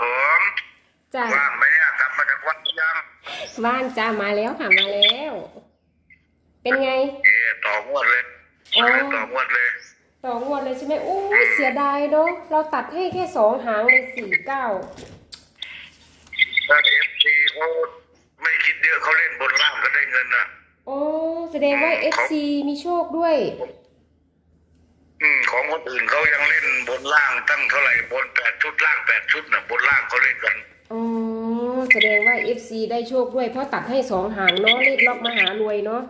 ผมจ้าว่างไหมเนี่ยกลับมาจากวัดยังว่างจ้ามาแล้วค่ะมาแล้ว เป็นไงเออต่องวดเลยอ๋อต่องวดเลยต่องวดเลยใช่ไหมโอ้ยเสียดายเนาะเราตัดให้แค่สองหางเลยสี่เก้าถ้าเอฟซีเขาไม่คิดเยอะเขาเล่นบนล่างก็ได้เงินอะโอ้แสดงว่า FC มีโชคด้วย อืมของคนอื่นเขายังเล่นบนล่างตั้งเท่าไหร่บนแปดชุดล่างแปดชุดน่ะบนล่างเขาเล่นกันอ๋อแสดงว่า FC ได้โชคด้วย เพราะตัดให้สองหางเนาะเลขล็อกมหารวยเนาะ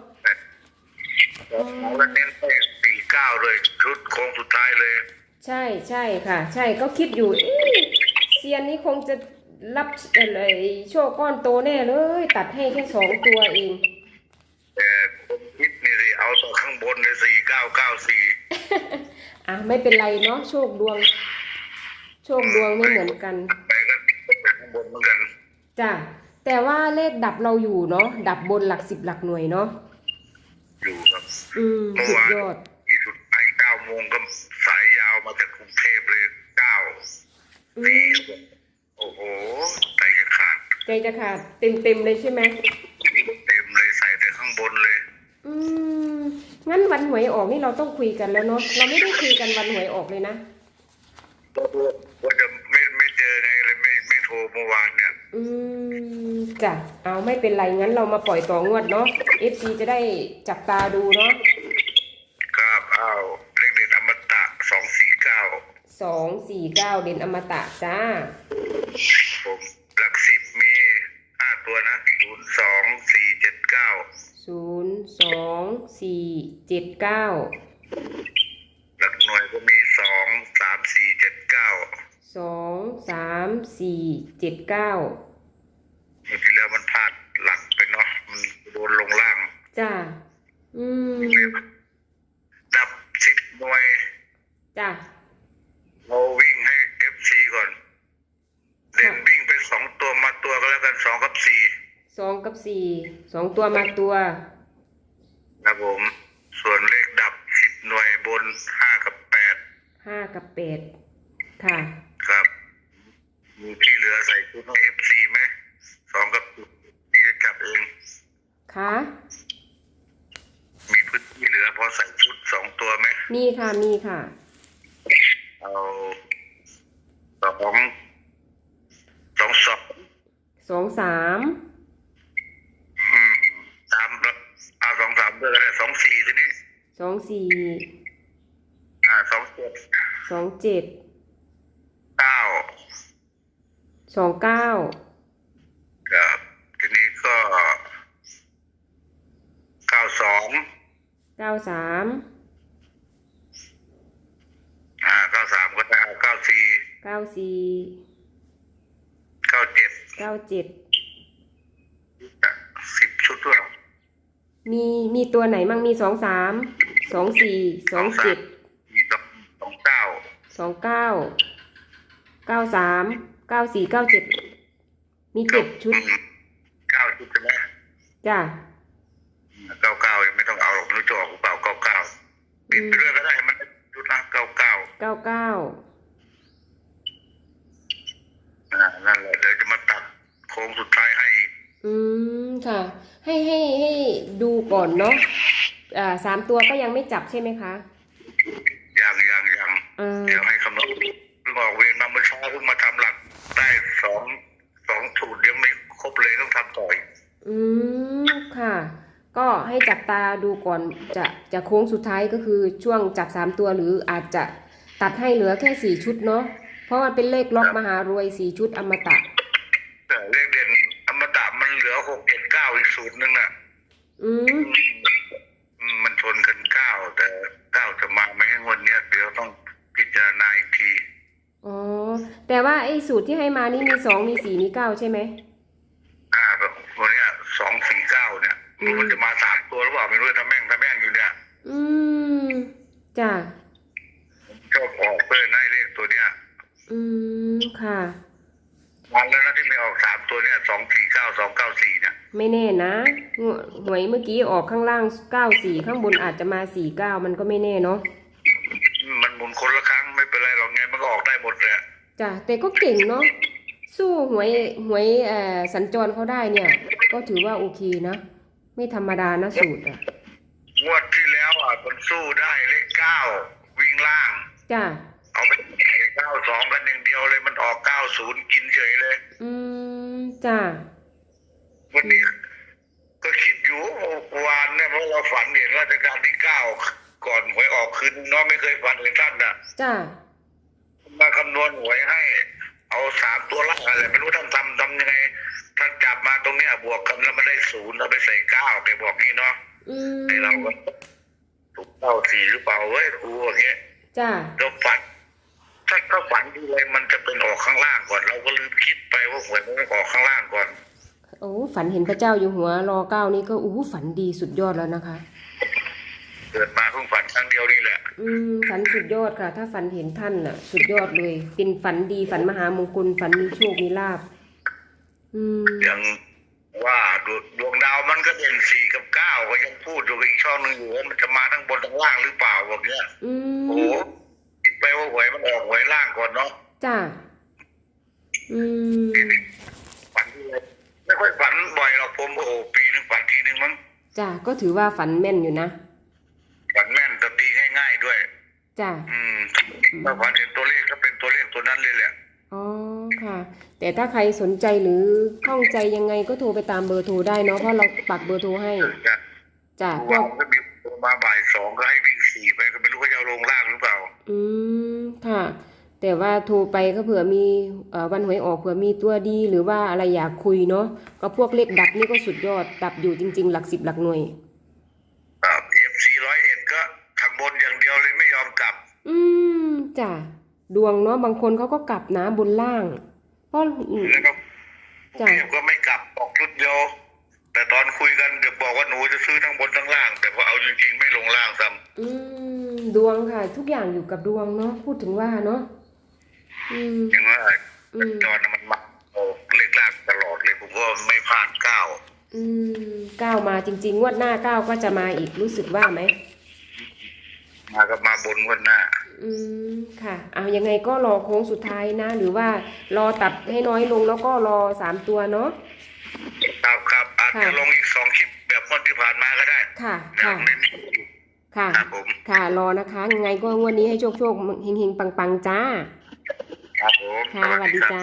แล้วเน้นไปสี่เก้าเลยชุดโค้งสุดท้ายเลย ใช่ใช่ค่ะ ใช่ก็คิดอยู่เอ๊ะเซียนนี้คงจะรับอะไรโชคก้อนโตแน่เลย ตัดให้แค่สองตัวเองแต่คนคิดนี่สิเอาตัวข้างบนเลยสี่เก้าเก้าสี่ อะไม่เป็นไรเนาะโชคดวง โชคดวงไม่เหมือนกันไปก็เป็นข้างบนเหมือนกันจ้ะแต่ว่าเลขดับเราอยู่เนาะดับบนหลักสิบหลักหน่วยเนาะอยู่ครับ อืมสุดยอดที่สุดท้ายเก้าโมงก็สายยาวมาจากกรุงเทพเลยเก้าอืสี่มโอ้โหใจจะขาดใจจะขาดเต็มเต็มๆเลยใช่ไหม เต็มเลยใส่แต่ข้างบนเลย อืม งั้นวันหวยออกนี่เราต้องคุยกันแล้วเนาะเราไม่ได้คุยกันวันหวยออกเลยนะว่าจะไม่ไม่เจอไงเลยไม่ไม่โทรเมื่อวานเนี่ย อืมจ้ะเอาไม่เป็นไรงั้นเรามาปล่อยต่องวดเนาะ FC จะได้จับตาดูเนาะครับอ้าวเลขเด็ดอมตะสองสี่เก้าสองสี่เก้าเด่นอมตะจ้า ผมหลักสิบมีห้าตัวนะศูนย์สอง สี่เจ็ดเก้าศูนย์สองสี่เจ็ดเก้าหลักหน่วยก็มีสองสามสี่เจ็ดเก้าสองสามสี่เจ็ดเก้าเมื่อที่แล้วมันพลาดหลักไปเนาะมันโดนลงล่างจ้าอืมดับสิบหน่วยจ้าเราวิ่งให้เอฟซีก่อน เด่นวิ่งไปสองตัวมาตัวก็แล้วกันสองกับสี่ สองกับสี่สองตัวมาตัว ครับผม ส่วนเลขดับสิบหน่วยบนห้ากับแปดห้ากับแปดค่ะ ครับ มีที่เหลือใส่ชุดให้เอฟซีไหมสองกับสิบที่จะจับเอง ค่ะ มีพื้นที่เหลือพอใส่ชุดสองตัวไหมมีค่ะมีค่ะ เอาสองสองสองสองสาม อืมสามแล้ว เอาสองสามด้วยก็ได้สองสี่ทีนี้สองสี่อ่าสองเจ็ดสองเจ็ดเก้าสองเก้าครับทีนี้ก็เก้าสองเก้าสามอ่าเก้าสามก็ได้เก้าสี่เก้าสี่เก้าเจ็ดเก้าเจ็ด สิบชุดด้วย มีมีตัวไหนมั่งมีสองสามสองสี่สองเจ็ดมีสองสองเก้าสองเก้าเก้าสามเก้าสี่เก้าเจ็ดมีเจ็ดชุดอืมเก้าชุดใช่ไหมจ้ะเก้าเก้ายังไม่ต้องเอาหรอกไม่รู้จะออกหรือเปล่าเก้าเก้าปิดไปเรื่อยก็ได้มันชุดละเก้าเก้าเก้าเก้าอ่านั่นแหละเดี๋ยวจะมาตัดโค้งสุดท้ายให้อีกอืม ค่ะ ให้ให้ให้ดูก่อนเนาะอ่าสามตัวก็ยังไม่จับใช่ไหมคะยังยังยังอ่าเดี๋ยวให้คำนวณเพิ่งออกเวรมาเมื่อเช้าเพิ่งมาทำหลักได้สองสองสูตรยังไม่ครบเลยต้องทำต่ออีกอืมค่ะ ก็ให้จับตาดูก่อนจะจะโค้งสุดท้ายก็คือช่วงจับสามตัวหรืออาจจะตัดให้เหลือแค่สี่ชุดเนาะเพราะมันเป็นเลขล็อกมหารวยสี่ชุดอมตะแต่เลขเด่นอมตะมันเหลือหกเจ็ด เก้าอีกสูตรหนึงน่ะ อืมอืมมันชนกันเก้าแต่เก้าจะมาไหมงวันเนี้ยเดี๋ยวต้องพิจารณาอีกทีอ๋อ แต่ว่าไอ้สูตรที่ให้มานี่มีสองมีสี่มีเก้าใช่ไหมอ่าแบบวันเนี้ยสองสี่เก้าเนี่ยอืมมันจะมาสามตัวหรือเปล่าไม่รู้ถ้าแม่งถ้าแม่งอยู่เนี่ย อืมจ้ะชอบออกเลยนะไอ้เลขตัวเนี้ย อืมค่ะ วันแล้วนะที่ไม่ออกสามตัวเนี่ยสองสี่เก้าสองเก้าสี่เนี่ย ไม่แน่นะหวยหวยเมื่อกี้ออกข้างล่างเก้าสี่ข้างบนอาจจะมาสี่เก้ามันก็ไม่แน่เนาะมันหมุนคนละครั้งไม่เป็นไรหรอกไงมันก็ออกได้หมดเลยจ้ะแต่ก็เก่งเนาะสู้หวยหวยเอ่อสัญจรเขาได้เนี่ย ก็ถือว่าโอเคนะ ไม่ธรรมดานะสูตรอะงวดที่แล้วอะมันสู้ได้เลขเก้าวิ่งล่างจ้าเอาไปเก้าสองกันอย่างเดียวเลยมันออกเก้าศูนย์กินเฉยเลย อืมจ้า วันนี้ก็คิดอยู่เมื่อวานเนี่ยเพราะเราฝันเห็นราชการที่เก้าก่อนหวยออกคืนเน้องไม่เคยฝันเห็นท่านน่ะจ้ามาคำนวณหวยให้ เอาสามตัวล่างอะไรไม่รู้ท่านทำทำยังไงท่านจับมาตรงเนี้ยบวกกันแล้วมันได้ศูนย์เอาไปใส่เก้าแกบอกนี่เนาะอืมไอเราก็ถูกเก้าสี่หรือเปล่าเว้ยครูอย่างเงี้ยจ้าเราฝันถ้าถ้าฝันทีไรมันจะเป็นออกข้างล่างก่อน เราก็ลืมคิดไปว่าหวยมันต้องออกข้างล่างก่อน โอ้ฝันเห็นพระเจ้าอยู่หัวรอเก้านี่ก็อู้ฝันดีสุดยอดแล้วนะคะ เกิดมาเพิ่งฝันครั้งเดียวนี่แหละ อืมฝันสุดยอดค่ะ ถ้าฝันเห็นท่านน่ะ สุดยอดเลย เป็นฝันดีฝันมหามงคลฝันมีโชคมีลาบอืมอย่างว่าดวดวงดาวมันก็เด่นสี่กับเก้าก็ยังพูดอยู่กับอีกช่องหนึ่งอยู่ว่ามันจะมาทั้งบนทั้งล่างหรือเปล่าแบบเนี้ยอืโอ้มโหคิดไปว่าหวยมันออกหวยล่างก่อนเนาะจ้าอืมฝันที ไรไม่ค่อยฝันบ่อยหรอกผมโอ้โหปีหนึ่งฝันทีหนึ่งมั้งจ้าก็ถือว่าฝันแม่นอยู่นะฝันแม่นแต่ตีง่ายๆด้วย จ้าอืมถ้าฝันเห็นตัวเลขก็เป็นตัวเลขตัวนั้นเลยแหละอ๋อค่ะ แต่ถ้าใครสนใจหรือข้องใจยังไงก็โทรไปตามเบอร์โทรได้เนาะเพราะเราปักเบอร์โทรให้จะจ้าพวว่ากก็มีโทรมาบ่ายสองก็ให้วิ่งสี่ไปก็ไม่รู้เขาจะเอาลงล่างหรือเปล่า อืมค่ะ แต่ว่าโทรไปก็เผื่อมีเอ่อวันหวยออกเผื่อมีตัวดี หรือว่าอะไรอยากคุยเนาะก็พวกเลขดับนี่ก็สุดยอดดับอยู่จริง ๆ หลักสิบหลักหน่วยครับเอฟซีร้อยเอ็ดก็ทางบนอย่างเดียวเลยไม่ยอมกลับ อืมจ้ะดวงเนาะบางคนเขาก็กลับนะบนล่างเพราะอืมแล้วก็จ้ะเพียบก็ไม่กลับออกชุดเดียวแต่ตอนคุยกันเดี๋ยวบอกว่าหนูจะซื้อทั้งบนทั้งล่าง แต่พอเอาจริงๆไม่ลงล่างซ้อืมดวงค่ะ ทุกอย่างอยู่กับดวงเนาะพูดถึงว่าเนาะ อืมำอย่างว่าอืม จอนะมันมาโอ้เลขล่างตลอดเลยผมก็ไม่พลาดเก้าอืมก้าวมาจริงๆงวดหน้าก้าวก็จะมาอีกรู้สึกว่าไหม มากับมาบนงวันหน้า อืมค่ะ เอายังไงก็รอโค้งสุดท้ายนะ หรือว่ารอตัดให้น้อยลงแล้วก็รอสามตัวเนาะ ครับครับอาจจะค่ะ ลงอีกสองคลิปแบบคนที่ผ่านมาก็ได้ค่ะนะค่ะ เน้นค่ะ ครับผม ค่ะ รอนะคะยังไงก็งวดนี้ให้โชคโชคๆเฮงๆปังๆจ้า ครับผมค่ะสวัสดีจ้า